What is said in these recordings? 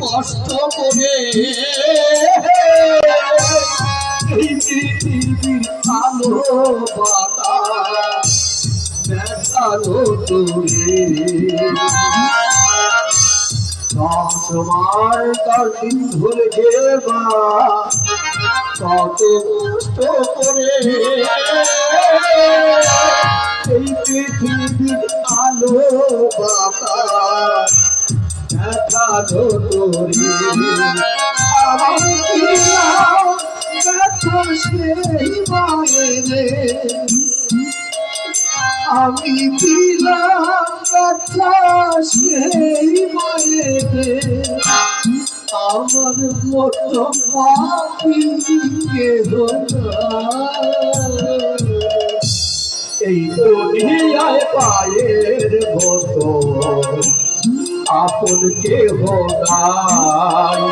কষ্ট করে আলো বাতাস দেখাল তোরে তোমার তার দিন ধরে মা কত কষ্ট করে এই পৃথিবীর আলো বাতাস দেখাল তোরে আমার প্রিয়া ব্যথা সেই মায়েরে আমি দিলাম ব্যথা সেই মায়েরে আমার মতো। এই দুনিয়ায় পায়ের মতো আপন কেহ নাই।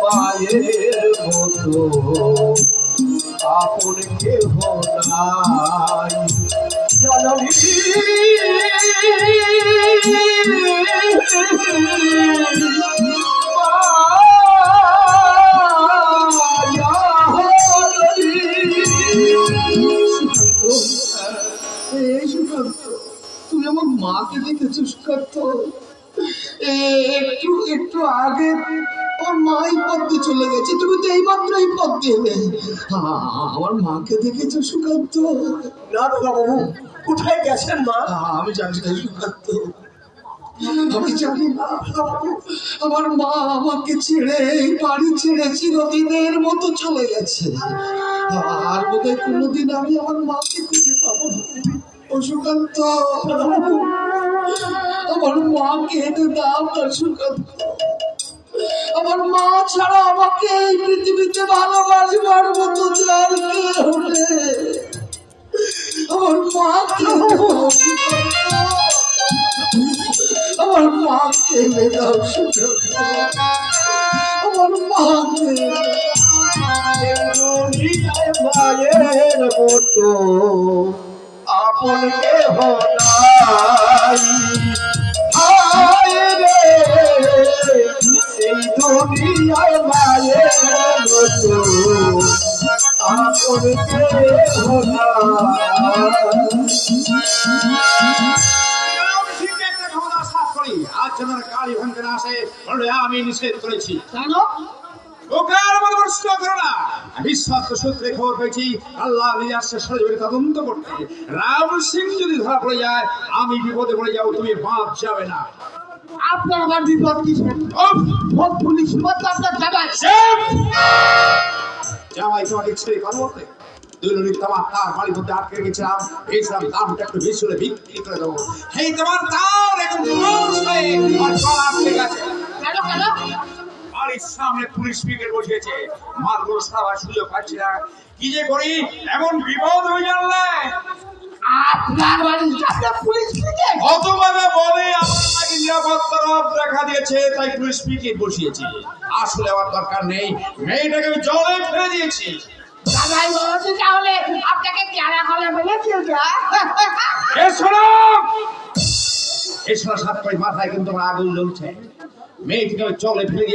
পায়ের মতো আপন কেহ নাই। জননী আমার মাকে দেখেছ সুকান্ত একটু একটু আগে ওর মা এই পথ দিয়ে চলে গেছে। তুমি তো এইমাত্র এই পথ দিয়ে এলে আমার মাকে দেখেছ সুকান্ত? না বাবু কোথায় গেছেন মা? আমি জানি না সুকান্ত। আমি জানি না। আমার মা আমাকে ছেড়ে এই বাড়ি ছেড়ে চিরদিনের মতো চলে গেছে। আর বোধহয় কোনোদিন আমি আমার মাকে খুঁজে পাবো না। সুকান্ত। আমার মাকে দাও না আমার মা ছাড়া আমাকে এই পৃথিবীতে ভালোবাসবার মতো যার নেই। আমার মাকে আমার মাকে দাও সুকান্ত আমার মাকে মায়ের মতো। আপন কেহ নাই। হায় রে এই দুনিয়ায় মায়ের আপন কেহ নাই। সিংহে একটা ক্ষমতা সাফ করি আজ যেন কালী ভাঙতে না আসে আমি নিষেধ করেছি। কেন? ওকে আর আমার প্রশ্ন করো না। বিশ্বাস সূত্রে খবর পেয়েছি। আল্লাহ নিজে আসছে সরাসরি তদন্ত করতে। রাম সিং যদি ধরা পড়ে যায় আমি বিপদে পড়ে যাব তুমি বাপ যাবে না। আপনার বিপদ কিসের ভোট পুলিশ মতো আপনার জায়গায় জামাই তোমাকে ছেড়ে কথা বলতে তোমার তার বাড়ির মধ্যে আটকে এইসব দামটা একটু বেশি হলে বিক্রি করে দেবো। এই তোমার তার এখন আর গলা আটকে গেছে। কেন কেন? বাড়ির সামনে পুলিশ পিকেট বসিয়েছে। সুযোগ পাচ্ছি না। কি যে করি? এমন বিপদ হয়ে জানলে আপনার বাড়ির কাছে পুলিশ থেকে অতভাবে বলে আমার নাকি নিরাপত্তার অভাব দেখা দিয়েছে তাই পুলিশ পিকেট বসিয়েছি। আসলে আমার দরকার নেই। মেয়েটাকে আমি জলে ফেলে দিয়েছি। বলছি তাহলে আপনাকে সাত মাথায় কিন্তু আমার আগুন জ্বলছে। মেয়েটিকে আমি জলে ফেলে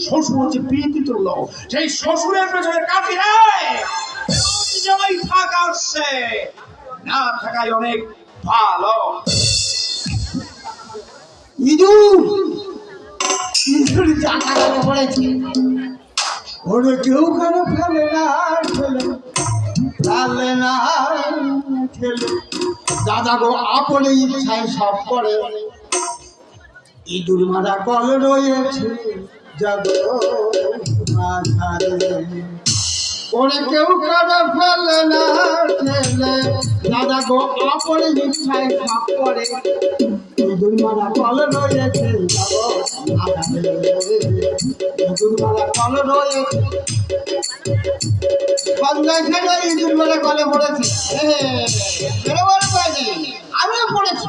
শ্বশুর হচ্ছে প্রীতি তুলল সেই শ্বশুরের পেছনে কাটি না থাকাই অনেক ভালো। কেউ কেন না না দাদা গো, আপনি ইচ্ছায় সব করে। ইঁদুর মারা কল রয়েছে জগৎ কেউ কেন ফেলে না ফেলে দাদা গো আপনি ইচ্ছায় সব করে ইঁদুর মারা কল রয়েছে ইঁদুর মারা কল রয়েছে বাংলায় কেন ইঁদুর মারা কলে পড়েছে আমিও পড়েছি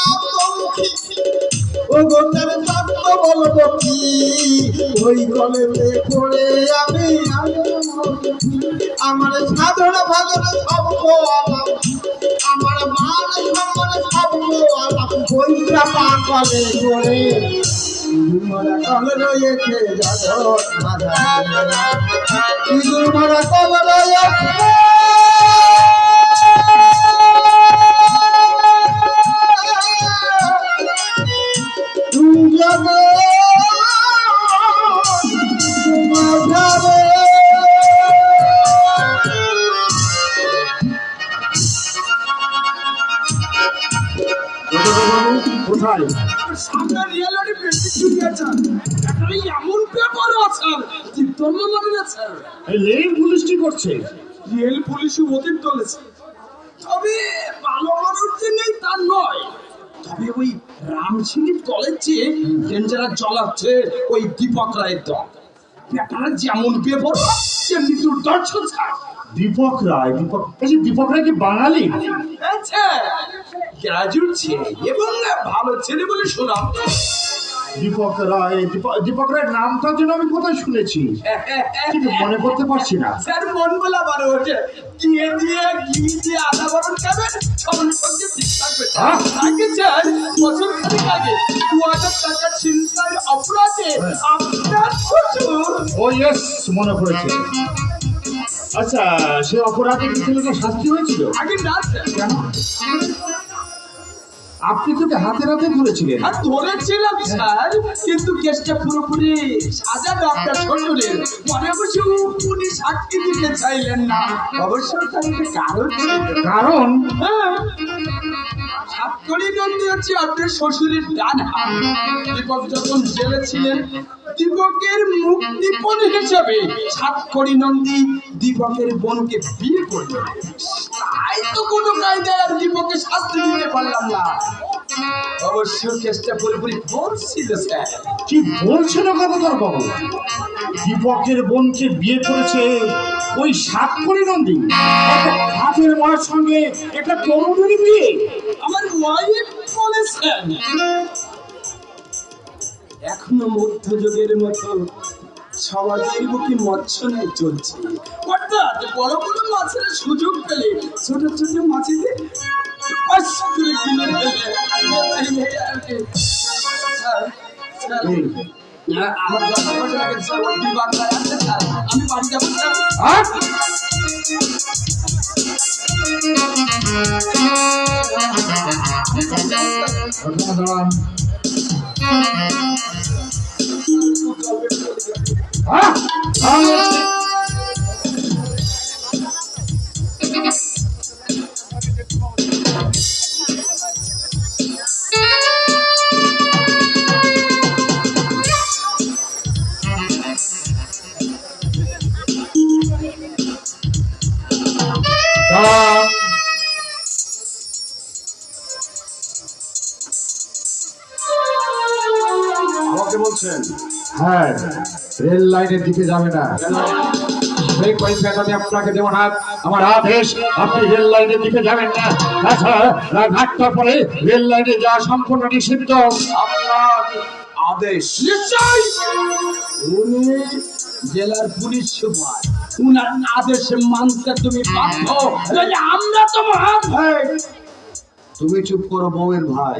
ও গোটার তত্ত্ব বলব কি? ওই কলেতে পড়ে আমি আমার সাধন ভাগন সব আমার মান সম্মান সব গোয়ালাম বইটা পাকলে করে মরা কল রয়েছে জগৎ মাঝা কল রয়েছে। কোথায় সামনে রিয়েলিটি প্রেসিড জুনিয়র একটা এমন পেপার আছে চিত্তন্ন মানে আছে লেন পুলিশ করছে রিয়েল পুলিশও অতীত চলেছে। তবে ভালো মানুষ যে নেই তা নয়। তবে ওই রামসিংহের দলের চেয়ে ডেঞ্জারাস চলাচ্ছে ওই দীপক রায়ের দল। ব্যাপারে যেমন বেপর তেমনি দুর্দর্শ ছাড়। দীপক রায় দীপক এই যে দীপক রায় কি বাঙালি? আচ্ছা গ্রাজুয়েট ছেলে এবং ভালো ছেলে বলে শোনাম দীপক রায় দীপক রায়ের নামটা যেন আমি কোথায় শুনেছি? কিন্তু মনে করতে পারছি না। স্যার মন বলা বারো ওঠে দিয়ে দিয়ে ঘি দিয়ে আদা বরণ খাবেন সবার সঙ্গে ঠিক থাকবে। হ্যাঁ? আগে স্যার বছর খানিক আগে দু হাজার টাকা ছিনতাই অপরাধে আপনার শ্বশুর ও ইয়েস মনে পড়েছে। আচ্ছা সে অপরাধে কি ছেলেটা শাস্তি হয়েছিল? আগে না কেন? আপনি তোকে হাতে হাতে ধরেছিলেন। আর ধরেছিলাম স্যার কিন্তু কেসটা পুরোপুরি সাজা ডক্টর শ্বশুরের মনে করছি উনি সাক্ষী দিতে চাইলেন না। অবশ্য তার একটা কারণ কারণ? সাতকড়ি নন্দী হচ্ছে আপনার শ্বশুরের ডান হাত। দীপক যখন জেলে ছিলেন দীপকের মুক্তিপণ হিসেবে সাতকড়ি নন্দী দীপকের বোনকে বিয়ে করল তাই তো কোনো কায়দায় শাস্তি দিতে পারলাম না। অবশ্য কেসটা পুরোপুরি বলছিল স্যার। কি বলছিল গদাধর বাবু? দীপকের বোনকে বিয়ে করেছে ওই সাত করি নন্দী হাতের মায়ের সঙ্গে একটা তরুণের বিয়ে? আমার ওয়াইফ বলেছেন এখনও মধ্যযুগের মতো সমাজের বুকে মৎস্যনে চলছে। অর্থাৎ বড় বড় মাছের সুযোগ পেলে ছোট ছোট মাছেদের পাশ করে কিনে হ্যাঁ, আমার। আমি বাড়ি যাব স্যার লাইনের দিকে যাবে না। সেই কৈফিয়ত আমি আপনাকে দেবো না আমার আদেশ আপনি রেল লাইনের দিকে যাবেন না। তাছাড়া পরে রেল লাইনে যাওয়া সম্পূর্ণ নিষিদ্ধ। আপনার আদেশ। নিশ্চয় উনি জেলার পুলিশ সুপার। উনার আদেশে মানতে তুমি বাধ্য। আমরা তোমার তুমি চুপ করো বউয়ের ভাই।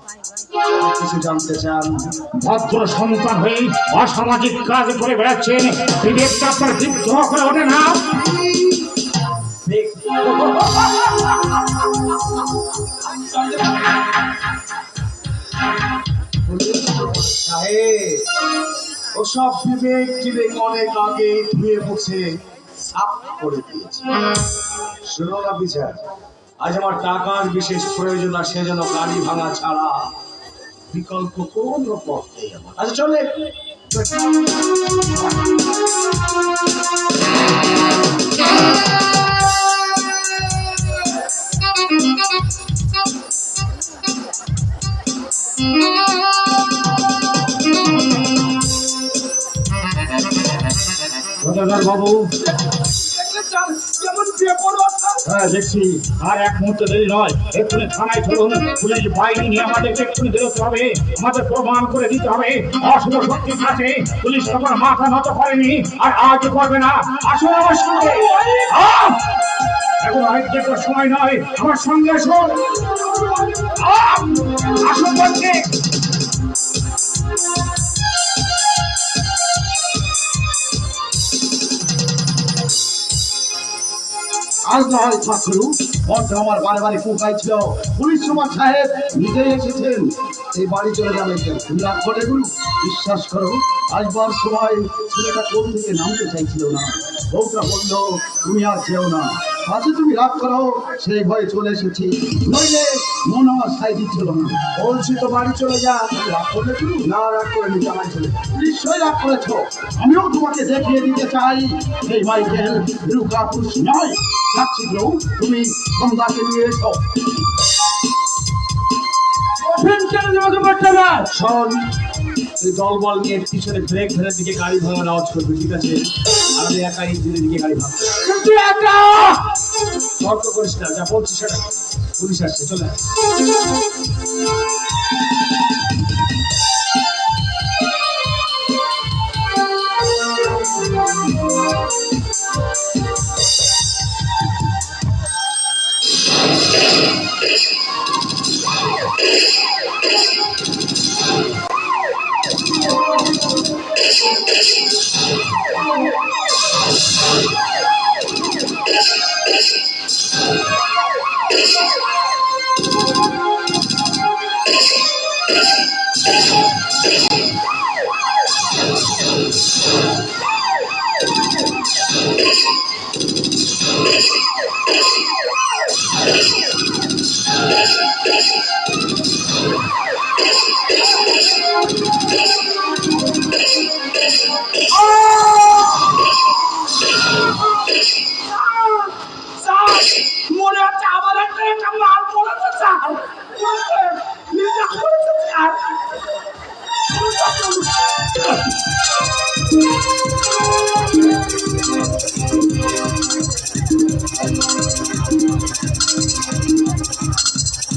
কিছু জানতে চান। ভদ্র সন্তান হয়ে অসামাজিক কাজ করে বেড়াচ্ছেন। বিবেকটা আপনার বিদ্রোহ করে ওঠে না। ওসব বিবেক টিবেক অনেক আগে ধুয়ে মুছে সাফ করে দিয়েছে। শুনো না বিচার আজ আমার টাকার বিশেষ প্রয়োজন আর সেজন্য গাড়ি ভাঙা ছাড়া বিকল্প কোন পথ নেই আমার আচ্ছা চলে। বাবু। কেমন বেপরোয়া হ্যাঁ দেখছি। আর এক মুহূর্ত দেরি নয়। এক্ষুনি থানায় চলুন। পুলিশ বাহিনী নিয়ে আমাদেরকে এক্ষুনি বেরোতে হবে। আমাদের প্রমাণ করে দিতে হবে। অশুভ শক্তির কাছে পুলিশ তখন মাথা নত করেনি। আর আজ করবে না। আসুন আমার সঙ্গে। এখন অনেক দেখবার সময় নয়। আমার সঙ্গে আসুন। আসুন বলছে। আজ না হয় ঠাকুর মধ্যে আমার বারে বারে ছিল। পুলিশ সুমার সাহেব নিজেই এসেছেন। এই বাড়ি চলে যাবে তুমি রাগ করে গুরু? বিশ্বাস করো, আসবার সময় ছেলেটা কোন থেকে নামতে চাইছিল না। বউটা বলল, তুমি আর যেও না। আজকে তুমি রাগ করো সেই ভয়ে চলে এসেছি। নইলে মন আমার সাই দিচ্ছিল না। বলছি তো বাড়ি চলে যা। রাগ করলে তুমি না রাগ করে নি জামাই চলে। নিশ্চয়ই রাগ করেছ। আমিও তোমাকে দেখিয়ে দিতে চাই। সেই মাইকেল লুকা পুরুষ নয়। গো, তুমি সন্ধ্যাকে নিয়ে এসো। দলবল নিয়ে পিছনে ব্রেক ফেলে দিকে গাড়ি ভাঙার আওয়াজ করবে ঠিক আছে? আমি একা ইঞ্জিনের দিকে গাড়ি ভাঙবো তর্ক করিস না যা বলছিস পুলিশ আসছে চলে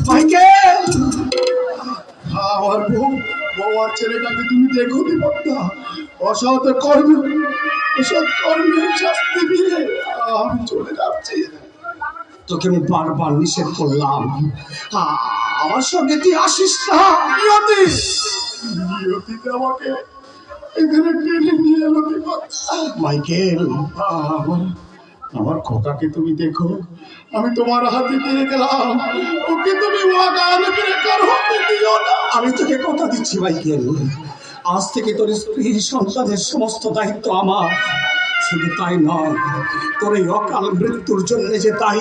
মাইকেল! ছেলেটাকে তুমি দেখো অসৎ কর্ম শাস্তি দিয়ে আমি চলে যাচ্ছি। তোকে আমি বারবার নিষেধ করলাম। আমার সঙ্গে তুই আসিস না। নিয়তি। আমাকে এখানে টেনে নিয়ে এলো মাইকেল আমার খোকাকে তুমি দেখো। আমি তোমার হাতে দিয়ে গেলাম। ওকে তুমি আমি তোকে কথা দিচ্ছি মাইকেল। আজ থেকে তোর স্ত্রী সন্তানের সমস্ত দায়িত্ব আমার। শুধু তাই নয় তোর এই অকাল মৃত্যুর জন্য যে তাই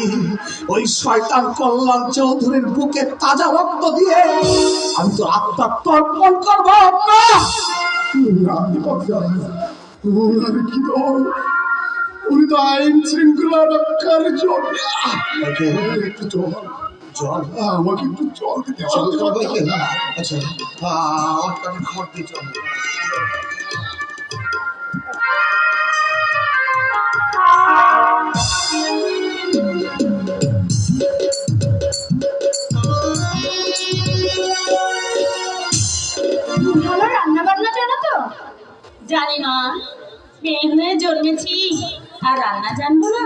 ওই শয়তান কল্যাণ চৌধুরীর বুকে তাজা রক্ত দিয়ে আমি তো আত্মা তর্পণ করব না আমি কি দোষ উনি তো আইন শৃঙ্খলা রক্ষার জন্য একটু জল জল আমাকে একটু জল দিতে জল আচ্ছা আমার জানি না। মেয়ে হয়ে জন্মেছি, আর রান্না জানব না।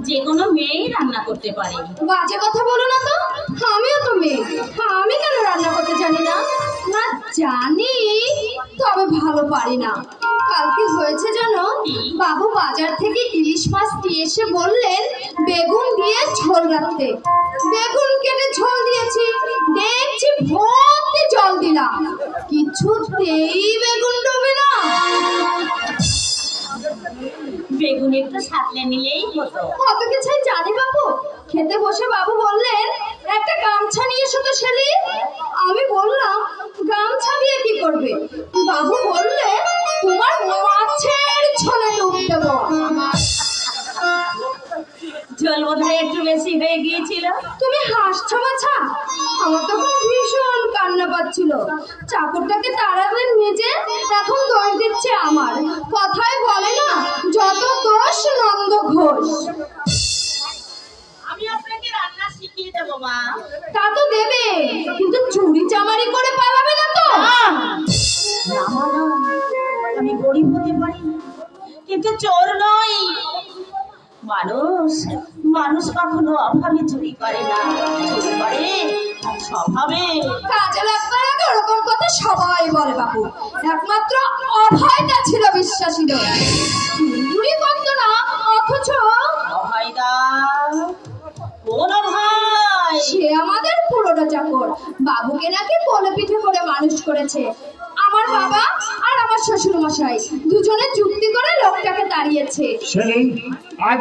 যে কোনো মেয়েই রান্না করতে পারে। বাজে কথা বলো না তো। আমিও তো মেয়ে। আমি কেন রান্না করতে জানি না? না জানি। তবে ভালো পারি না। কালকে হয়েছে জানো? বাবু বাজার থেকে ইলিশ মাছ দিয়ে এসে বললেন, বেগুন দিয়ে ঝোল রাখতে। বেগুন কেটে ঝোল দিয়েছি। দেখছি ভর্তি জল দিলাম। কিছুতেই বেগুন বেগুন একটু সাতলে নিলেই হতো। কত কিছুই জানি বাবু খেতে বসে বাবু বললেন, একটা গামছা নিয়ে এসো তো ছেলে আমি বললাম, গামছা দিয়ে কি করবে? বাবু বললে তোমার মাছের ঝোলে ডুব দেবো জল বোধহয় একটু বেশি হয়ে গিয়েছিল। তুমি হাসছো বাছা? আমার তখন ভীষণ কান্না পাচ্ছিল। চাকরটাকে তাড়াবেন মেজে? এখন দোষ দিচ্ছে আমার। কথায় বলে না যত দোষ নন্দ ঘোষ। আমি আপনাকে রান্না শিখিয়ে দেবো মা। তা তো দেবে কিন্তু চুরি চামারি করে পালাবে না তো। আমি গরিব হতে পারি। কিন্তু চোর নই। মানুষ মানুষ কখনো অভাবে চুরি করে না। চুরি করে তার স্বভাবে। কাজে লাগবে না তো ওরকম কথা সবাই বলে বাবু একমাত্র অভয়টা ছিল বিশ্বাসী চুরি করতো না অথচ অভয়দা কোন ভাই সে আমাদের পুরোটা চাকর। বাবুকে নাকি কোলে পিঠে করে মানুষ করেছে। আমার বাবা আর আমার শ্বশুর মশাই দুজনে যুক্তি করে লোকটাকে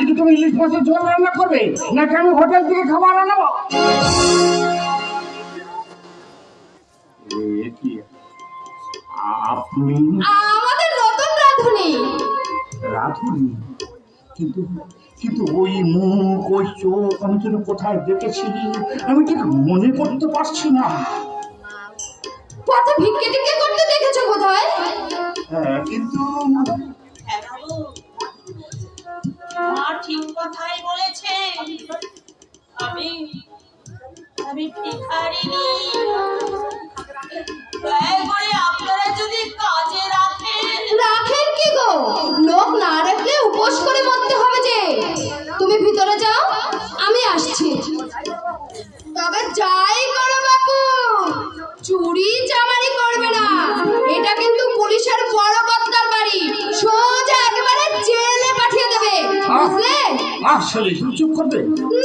কি তুমি ইলিশ মাছের ঝোল রান্না করবে? নাকি আমি হোটেল থেকে খাবার আনাবো? আপনি? আমাদের নতুন রাঁধুনি। রাধুনি? কিন্তু কিন্তু ওই মুখ ওই চোখ আমি যেন কোথায় দেখেছি আমি ঠিক মনে করতে পারছি না। পথে ভিক্ষে টিক্ষে করতে দেখেছ বোধহয়? হ্যাঁ কিন্তু হ্যাঁ মা ঠিক কথাই বলেছে আমি আমি ভিখারিনি দয়া করে আপনারা যদি কাজে রাখেন। রাখেন কি গো? লোক না রাখলে উপোস করে মরতে হবে যে। তুমি ভিতরে যাও আমি আসছি। তবে যাই চুপ করবে?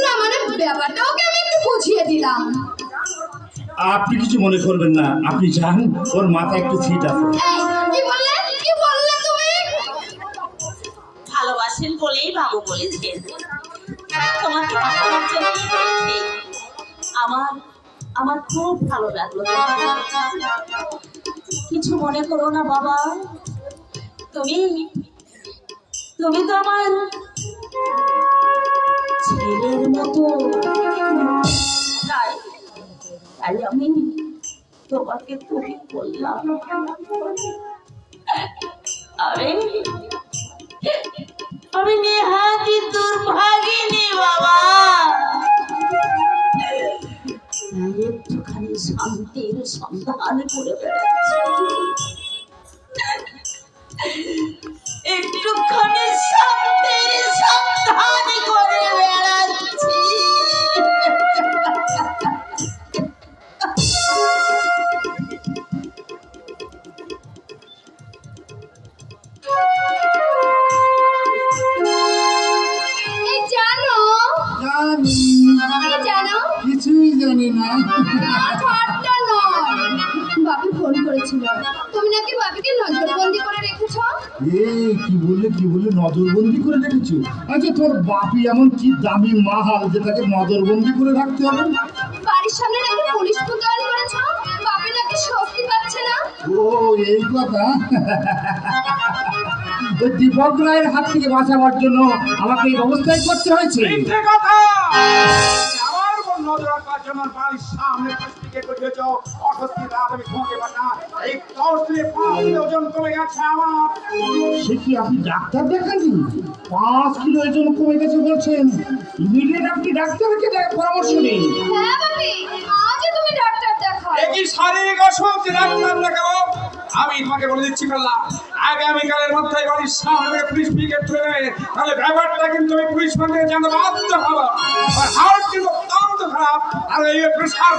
না মানে ব্যাপারটা ওকে আমি একটু বুঝিয়ে দিলাম। আপনি কিছু মনে করবেন না আপনি যান ওর মাথায় একটু ছিট আছে। এই, কি বললে? কি বললে তুমি? ভালোবাসেন বলেই বাবু বলেছেন। তোমাকে আমার আমার খুব ভালো লাগল। কিছু মনে করো না বাবা। তুমি তুমি তো আমার ছেলের মতো। তাই আমি তোমাকে তুমি বললাম। আমি আমি নেহাতি দুর্ভাগিনী বাবা। একটুখানি শান্তির সন্ধান করে বেড়াচ্ছি। একটুখানি সন্ধান করে বেড়াচ্ছি। রেখেছো আচ্ছা তোর বাপি এমন কি দামি মাহাল যে তাকে নজরবন্দি করে রাখতে হবে? বাড়ির সামনে নাকি পুলিশ মোতায়েন করেছ বাপি নাকি স্বস্তি পাচ্ছে না? ও এই কথা? ওই দীপক রায়ের হাত থেকে বাঁচাবার জন্য আমাকে এই ব্যবস্থাই করতে হয়েছে। কথা! আমার নজর জন্য বাড়ির সামনে পুষ্টিকে করিয়েছ। অস্বস্তি রাত আমি ঘুমাতে পারি না। এই দশ দিনে পাঁচ কিলো ওজন কমে গেছে আমার। সে কি আপনি ডাক্তার দেখাননি? পাঁচ কিলো ওজন কমে গেছে বলছেন। ইমিডিয়েট আপনি ডাক্তারকে দেখ- পরামর্শ নিন হ্যাঁ তুমি ডাক্তার দেখাও। একই শারীরিক অসুখ? ডাক্তার দেখাবো? আমি তোমাকে বলে দিচ্ছি করলাম আগামীকালের মধ্যে বাড়ির সামনে পুলিশ পিকেট তুলে নেবে তাহলে ব্যাপারটা কিন্তু আমি পুলিশ মন্দিরে জানতে বাধ্য হব। আর হার্ট কিন্তু অত্যন্ত খারাপ আর এই প্রেশার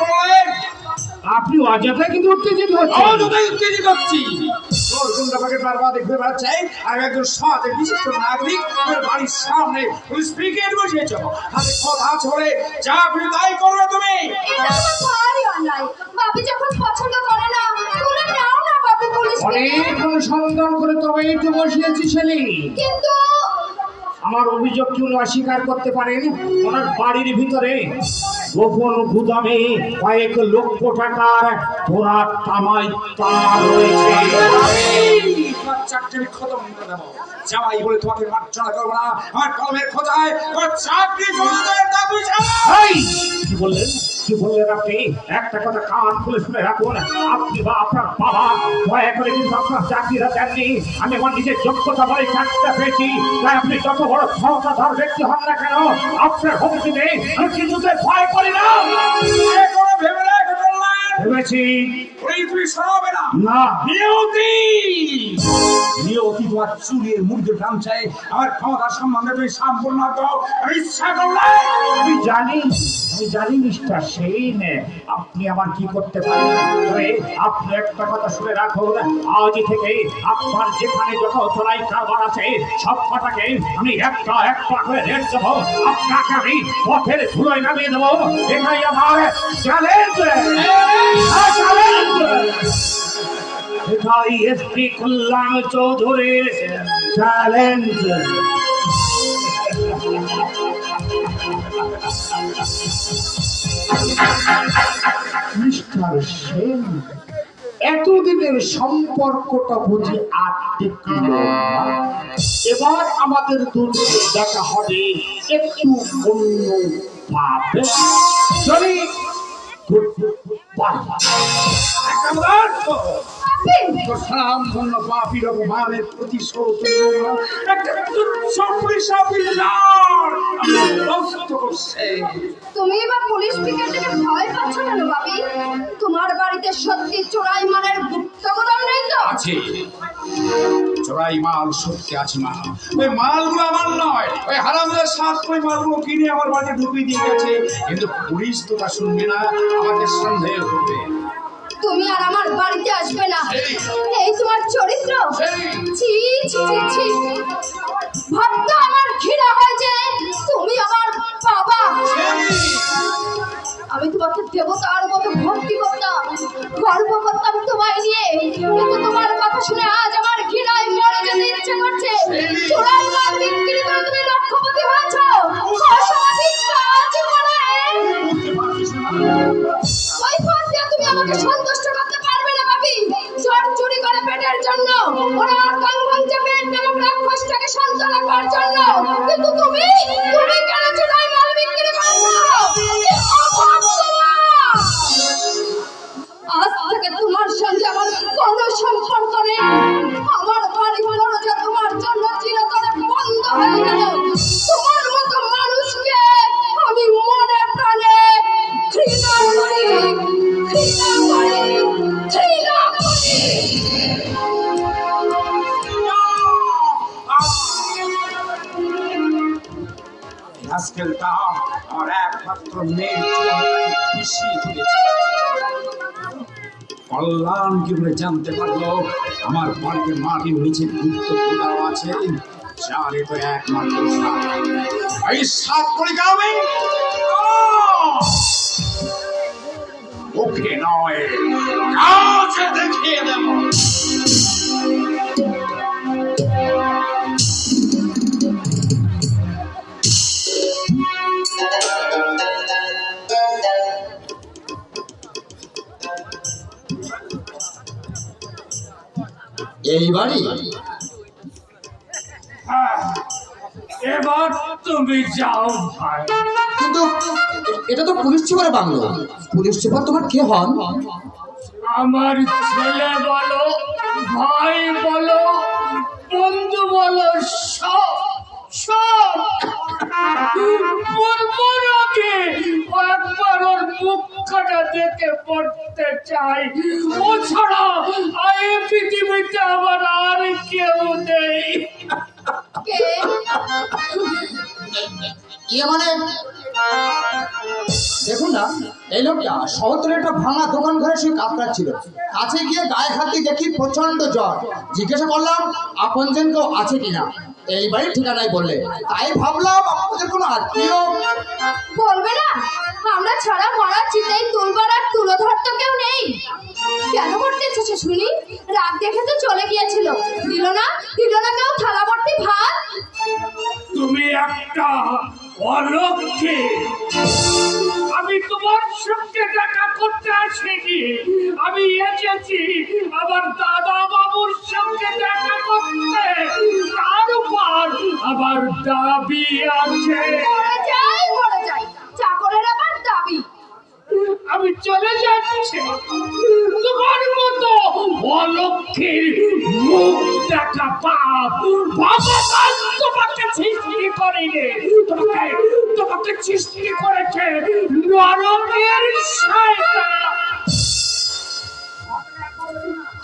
আপনি অযথা কিন্তু উত্তেজিত হচ্ছেন। অযথাই উত্তেজিত হচ্ছি। তোর গুন্ডাকে বারবার দেখে বেড়াচ্ছে আর একজন সমাজের বিশিষ্ট নাগরিক তোর বাড়ির সামনে পুলিশ ব্রিগেড বসিয়েছ। হাতে কথা ছড়ে যা আপনি তাই করবে তুমি। এটা আমার ভারী অন্যায়। বাপি যখন পছন্দ করে না তুলে নাও না বাপি পুলিশ অনেক অনুসন্ধান করে তবে এইটু বসিয়েছি ছেলে। কিন্তু আমার অভিযোগ কি উনি অস্বীকার করতে পারেন? ওনার বাড়ির ভিতরে গোপন গুদামে কয়েক লক্ষ টাকার পোড়া তামাই তা রয়েছে। তোমার চাকরি খতম করে জামাই বলে তোমাকে মার্জনা করব না। আমার কলমের খোঁজায় চাকরি! কি বললেন? আপনি? একটা কথা কান খুলে শুনে রাখুন। আপনি বা আপনার বাবা, দয়া করে কিন্তু আপনার চাকরিটা দেননি। আমি আমার চাকরিটা তাই আপনি যত বড় ক্ষমতাধর ব্যক্তি হন না কেন, আপনার হুমকিতে আমি কিছুতে ভয় করি না? ভেবেছি ওই তুমি সরাবে না। না। নিয়তি। নিয়তি তোমার চুরির মুরগির দাম চাই আমার ক্ষমতা সম্বন্ধে তুমি সম্পূর্ণ দাও। ইচ্ছা করলে আমি জানি আমি জানি মিস্টার সেন আপনি আমার কি করতে পারেন? তবে আপনি একটা কথা শুনে রাখুন। আজই থেকে আপনার যেখানে যত চড়াই কারবার আছে সব কটাকে আমি একটা একটা করে রেট দেবো। আপনাকে আমি পথের ধুলোয় নামিয়ে দেবো। এটাই আমার চ্যালেঞ্জ এতদিনের সম্পর্কটা বুঝি টিকল এবার আমাদের দুজনের দেখা হবে একটু অন্য গুড তোমার বাড়িতে সত্যি চোরাই গোদাম নেই আছে। মাল সত্যি আছে মা ওই মালগুলো আমার নয়। ওই হারামদের সাত ওই মালগুলো কিনে আমার বাড়িতে ঢুকিয়ে দিয়ে গেছে। কিন্তু পুলিশ তো তা শুনবে না, আমাকে সন্দেহ করবে। তুমি আর আমার বাড়িতে আসবে না। এই তোমার চরিত্র? ছি ছি ছি ছি। ভাবতে আমার ঘৃণা হয়েছে। তুমি আমার বাবা। আমি তোমাকে দেবতার মতো ভক্তি করতাম গর্ব করতাম তোমায় নিয়ে। কিন্তু তোমার কথা শুনে আজ আজকালটা আমার একমাত্র তুলেছে কল্যাণ কি বলে জানতে পারল, আমার বাড়িতে মাটির নিচে গুপ্ত খোদাও আছে। জানে তো একমাত্র। এই সাত করে গাবে ওকে নয় কাজে দেখিয়ে দেবো। এই বাড়ি এবার তুমি যাও ভাই। কিন্তু এটা তো পুলিশ চিপার বাংলো। পুলিশ সুপার তোমার কে হন? আমার ছেলে বলো ভাই বলো পড়তে চাই। ও ছাড়া এই পৃথিবীতে আমার আর কেউ নেই। ইয়ে মানে? দেখুন না, এই লোকটা শহরের একটা ভাঙা দোকান ঘরে শুয়ে কাতরাচ্ছিল। কাছে গিয়ে গায়ে দিয়ে দেখি প্রচণ্ড জ্বর। জিজ্ঞাসা করলাম আপনজন কেউ আছে কিনা? এই বাড়ির ঠিকানাই বললে। তাই ভাবলাম আমাদের কোনো আত্মীয় বলবে না? আমরা ছাড়া মরার চিতেই তুলবার আর তুলো ধরতে কেউ নেই। কেন করতে এসেছে শুনি? রাত দেখে তো চলে গিয়েছিল। দিল না? দিল না কেউ থালা ভর্তি ভাত? তুমি একটা অলক্ষে। আমি তোমার সঙ্গে দেখা করতে আসিনি। আমি এসেছি আমার দাদা দাবি আছে। যাই করে যাই চাকরের আবার দাবি। আমি চলে যাচ্ছি। তোমার মতো অলক্ষীর মুখ দেখা পাপ। ভগবান তোমাকে সৃষ্টি করেনি। তোমাকে তোমাকে সৃষ্টি করেছে নরকের শয়তান।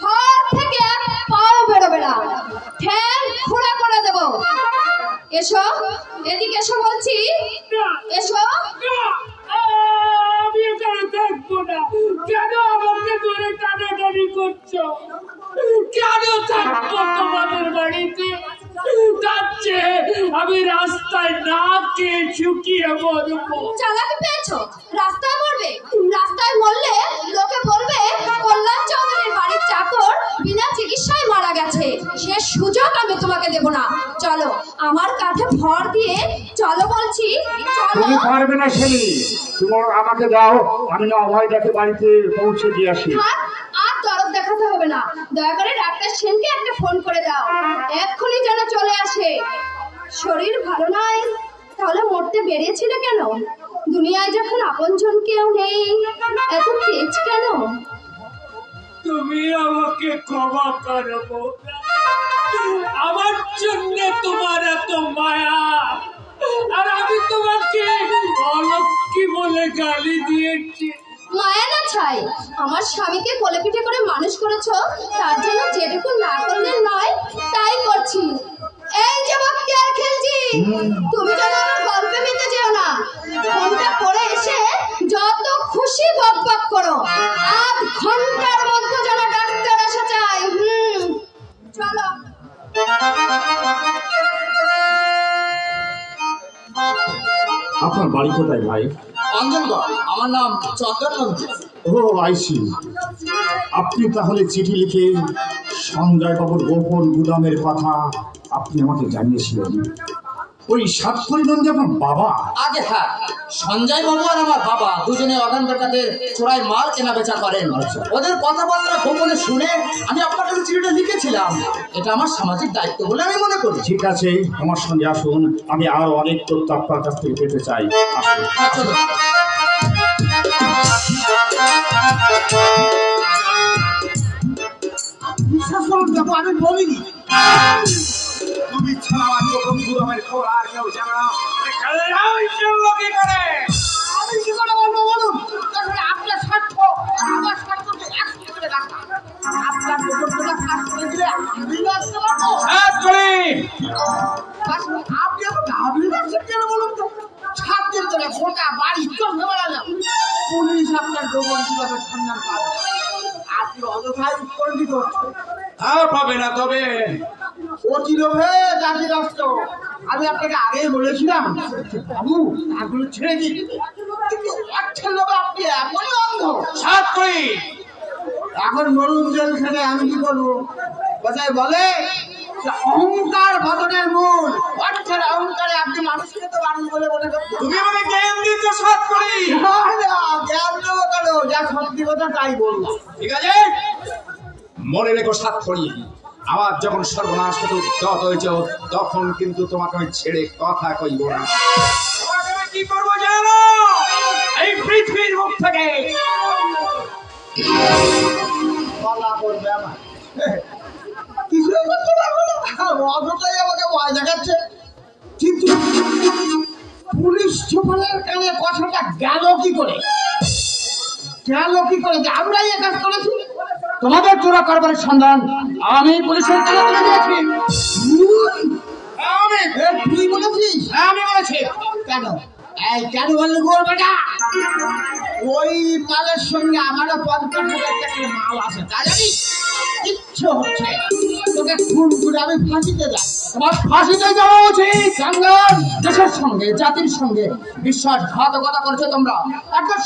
ঘর থেকে পাও বেরোবে না। ঠ্যাং খোঁড়া করে দেব। এসো এদিকে এসো বলছি। এসো। আমি এখানে থাকব না। কেন আমাকে ধরে টানাটানি করছ? কেন থাকব তোমাদের বাড়িতে? যাচ্ছে আমি রাস্তায় না কে শুকিয়ে মরবো। চালাকি পেয়েছ? রাস্তায় রাস্তায় তুমি পারবে না ছেলে তোমার আমাকে দাও আমি না অভয় দেখে বাড়িতে পৌঁছে দিয়ে আসি। আর দরদ দেখাতে হবে না। দয়া করে ডাক্তার সেনকে একটা ফোন করে দাও। এক্ষুনি যেন চলে আসে। শরীর ভালো নয় তাহলে মরতে বেরিয়েছিল কেন? দুনিয়ায় যখন আপনজন কেউ নেই এত তেজ কেন? তুমি আমাকে ক্ষমা করব আমার জন্য তোমার এত মায়া। আর আমি তোমাকে অলক্ষী বলে গালি দিয়েছি। মায়া না ছাই, আমার স্বামীকে কোলে পিঠে করে মানুষ করেছ, তার জন্য যেটুকু না করলে নয়, তাই করছি। এই যে বক্তিয়ার খেলছি, তুমি যেন আমার গল্পে মেতে যেও না। ফোনটা করে এসে যত খুশি বক বক করো। আধ ঘণ্টার মধ্যে যেন ডাক্তার আসা চাই হুম, চলো। আপনার বাড়ি কোথায় ভাই? অঞ্জনগড় আমার নাম চন্দন নন্দী ও আইসি আপনি তাহলে চিঠি লিখে সঞ্জয় বাবুর গোপন গুদামের কথা আপনি আমাকে জানিয়েছিলেন। ওই সাতকরি নন্দী আপনার বাবা। আগে হ্যাঁ সঞ্জয় বাবু আর আমার বাবা দুজনে অগান বেটাতে চোরাই মাল কেনা বেচা করেন ওদের কথাবার্তা গোপনে শুনে আমি আপনার কাছে চিঠিটা লিখেছিলাম। এটা আমার সামাজিক দায়িত্ব বলে আমি মনে করি। ঠিক আছে আমার সঙ্গে আসুন আমি আরও অনেক তথ্য আপনার কাছ থেকে পেতে চাই। আসুন। হ্যাঁ বিশ্বাস করুন দেখো আমি বলিনি। আর কেউ জানে কি করে বলব বলুন আপনার স্বার্থ আর কেন বলুন তো সাত দিন ধরে বাড়ি চলতে বেড়ালাম পুলিশ আপনার গোপন কীভাবে সন্ধান পাবে আপনি অযথাই উত্তর হচ্ছে আর পাবে না তবে। অতি লোভে জাতি রাষ্ট্র। আমি আপনাকে আগেই বলেছিলাম বাবু আগুলো ছেড়ে দিন। কিন্তু অর্থের লোভে আপনি এমনই অন্ধ। সাত করি এখন মরুন জেল খেলে আমি কি করব? কথায় বলে অহংকার ভজনের মূল। অর্থের অহংকারে আপনি মানুষকে তো মানুষ বলে মনে তুমি আমাকে জ্ঞান দিচ্ছ করি জ্ঞান দেবো কেন? যা সত্যি কথা তাই বললাম ঠিক আছে? মনে রেখো সাত করি আমার যখন সর্বনাশ হতো যত হয়েছে তখন কিন্তু তোমাকে আমি ছেড়ে কথা কইব না। কি করব জানো? এই পৃথিবীর মুখ থেকে। বলা করবে আমার। কিছুই করতে পারব না অযথাই আমাকে ভয় দেখাচ্ছে। কিন্তু পুলিশ সুপারের কানে কথাটা গেল কি করে? গেল কি করে? আমরাই এ কাজ করেছি? তোমাদের চোরা কারবারের সন্ধান আমি পুলিশের কাছে তুলে দিয়েছি। আমি তুই বলেছিস? আমি বলেছি। কেন? এই কেন বললি গোল বেটা? ওই মালের সঙ্গে আমারও পঞ্চাশ হাজার টাকার মাল আছে তাই জানি ইচ্ছে হচ্ছে তোকে খুন করে আমি ফাঁসিতে যাই তোমার ফাঁসিতে যাওয়া উচিত। সংগ্রাম দেশের সঙ্গে জাতির সঙ্গে বিশ্বাসঘাতকতা করছ তোমরা। একটা